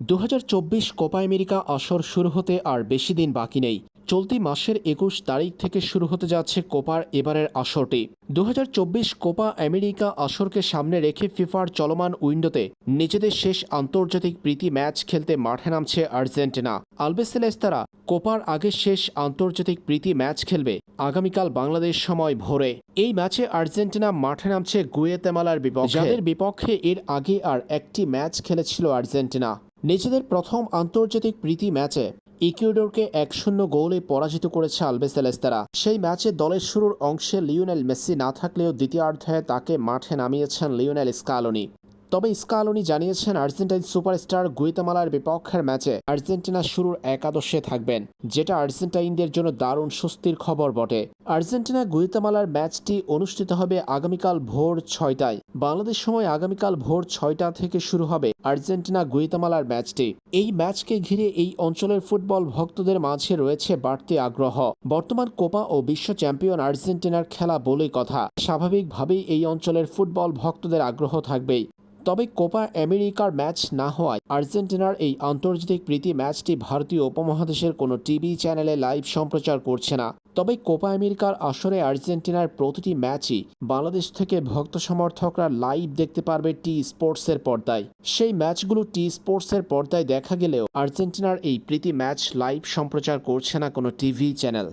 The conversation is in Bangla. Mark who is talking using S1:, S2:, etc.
S1: দু হাজার চব্বিশ কোপা আমেরিকা আসর শুরু হতে আর বেশি দিন বাকি নেই। চলতি মাসের একুশ তারিখ থেকে শুরু হতে যাচ্ছে কোপার এবারের আসরটি। দু হাজার চব্বিশ কোপা আমেরিকা আসরকে সামনে রেখে ফিফার চলমান উইন্ডোতে নিজেদের শেষ আন্তর্জাতিক প্রীতি ম্যাচ খেলতে মাঠে নামছে আর্জেন্টিনা। আলবেসেলেস্তারা কোপার আগে শেষ আন্তর্জাতিক প্রীতি ম্যাচ খেলবে আগামীকাল বাংলাদেশ সময় ভোরে। এই ম্যাচে আর্জেন্টিনা মাঠে নামছে গুয়েতেমালার বিপক্ষে। যাদের বিপক্ষে এর আগে আর একটি ম্যাচ খেলেছিল আর্জেন্টিনা। নিজেদের প্রথম আন্তর্জাতিক প্রীতি ম্যাচে ইকুয়েডরকে এক শূন্য গোলে পরাজিত করেছে আলবেসেলেস্তারা সেই ম্যাচে দলের শুরুর অংশে লিওনেল মেসি না থাকলেও দ্বিতীয়ার্ধে তাকে মাঠে নামিয়েছেন লিওনেল স্কালোনি। তবে স্কালোনি জানিয়েছেন আর্জেন্টাইন সুপারস্টার গুইতামালার বিপক্ষের ম্যাচে আর্জেন্টিনা শুরুর একাদশে থাকবেন, যেটা আর্জেন্টাইনদের জন্য দারুণ স্বস্তির খবর বটে। আর্জেন্টিনা গুইতামালার ম্যাচটি অনুষ্ঠিত হবে আগামীকাল ভোর ছয়টায়। বাংলাদেশ সময় আগামীকাল ভোর ছয়টা থেকে শুরু হবে আর্জেন্টিনা গুইতামালার ম্যাচটি। এই ম্যাচকে ঘিরে এই অঞ্চলের ফুটবল ভক্তদের মাঝে রয়েছে বাড়তি আগ্রহ। বর্তমান কোপা ও বিশ্ব চ্যাম্পিয়ন আর্জেন্টিনার খেলা বলেই কথা। স্বাভাবিকভাবেই এই অঞ্চলের ফুটবল ভক্তদের আগ্রহ থাকবেই। তবে কোপা আমেরিকার ম্যাচ না হওয়ায় আর্জেন্টিনার এই আন্তর্জাতিক প্রীতি ম্যাচটি ভারতীয় উপমহাদেশের কোনো টিভি চ্যানেলে লাইভ সম্প্রচার করছে না। তবে কোপা আমেরিকার আসরে আর্জেন্টিনার প্রতিটি ম্যাচই বাংলাদেশ থেকে ভক্ত সমর্থকরা লাইভ দেখতে পারবে টি স্পোর্টসের পর্দায়। সেই ম্যাচগুলো টি স্পোর্টসের পর্দায় দেখা গেলেও আর্জেন্টিনার এই প্রীতি ম্যাচ লাইভ সম্প্রচার করছে না কোনো টিভি চ্যানেল।